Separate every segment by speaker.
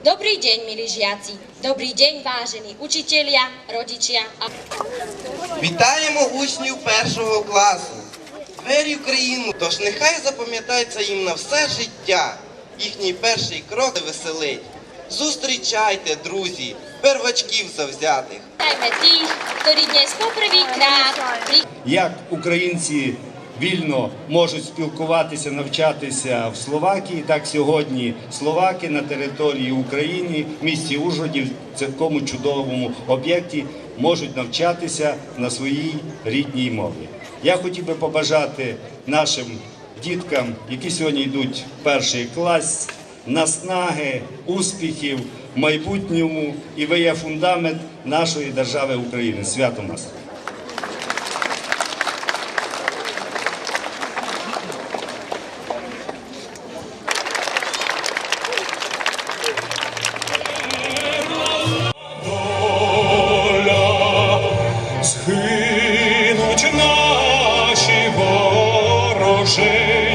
Speaker 1: Dobrý deň, milí žiaci. Dobrý deň, vážení učitelia, rodičia a
Speaker 2: Вітаємо учнів першого класу. Двері в країну, тож нехай запам'ятається їм на все життя. Їхній перший крок веселить. Зустрічайте, друзі, первачків завзятих.
Speaker 3: Як українці вільно можуть спілкуватися, навчатися в Словакії, так сьогодні словаки на території України, в місті Ужгороді, в цілкому чудовому об'єкті, можуть навчатися на своїй рідній мові. Я хотів би побажати нашим діткам, які сьогодні йдуть в перший клас, наснаги, успіхів в майбутньому, і ви є фундамент нашої держави України. Свято нас!
Speaker 4: Згинуть shame.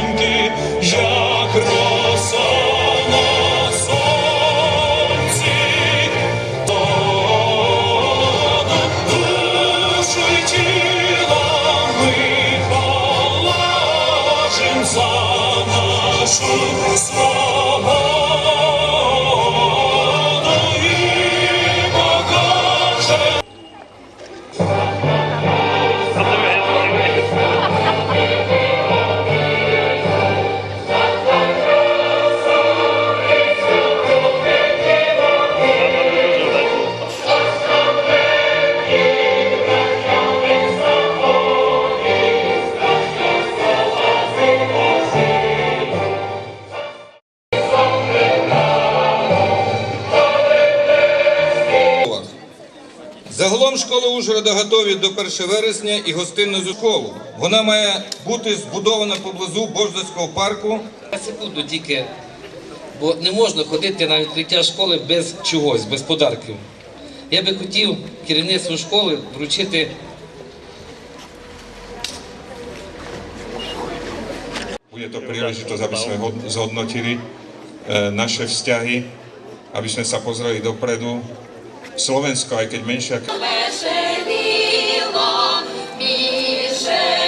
Speaker 5: Загалом школи Ужгорода готові до 1 вересня і гостинну школу. Вона має бути збудована поблизу Бождацького парку.
Speaker 6: Я секунду тільки, бо не можна ходити на відкриття школи без чогось, без подарків. Я би хотів керівництву школи вручити
Speaker 7: Bude to príležitosť, aby sme ho- zhodnotili naše vzťahy, aby sme sa pozreli dopredu. Slovensko, aj keď menšia.
Speaker 8: Večer,
Speaker 6: dílo, míže.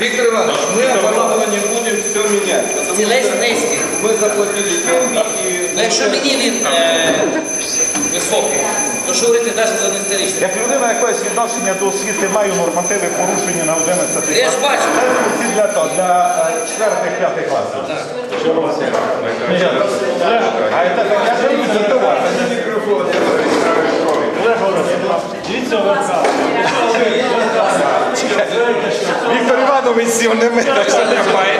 Speaker 5: Віктор Іванович, ми оборудовані будемо все міняти.
Speaker 6: Цілесь низький.
Speaker 5: Ми заплатили деньги і
Speaker 6: Ну, якщо мені він е, високий, то що говорити навіть за нестеричний?
Speaker 9: Як людина якогось відношення до освіти має нормативи порушення на 11
Speaker 6: Я ж бачу.
Speaker 9: Це для того, для 4-5 класів. Ні, ні, А це таке, що ви задавати. Олег Володимирович, дивіться ОВК. Віктор Іванович сів не ми, так що немає.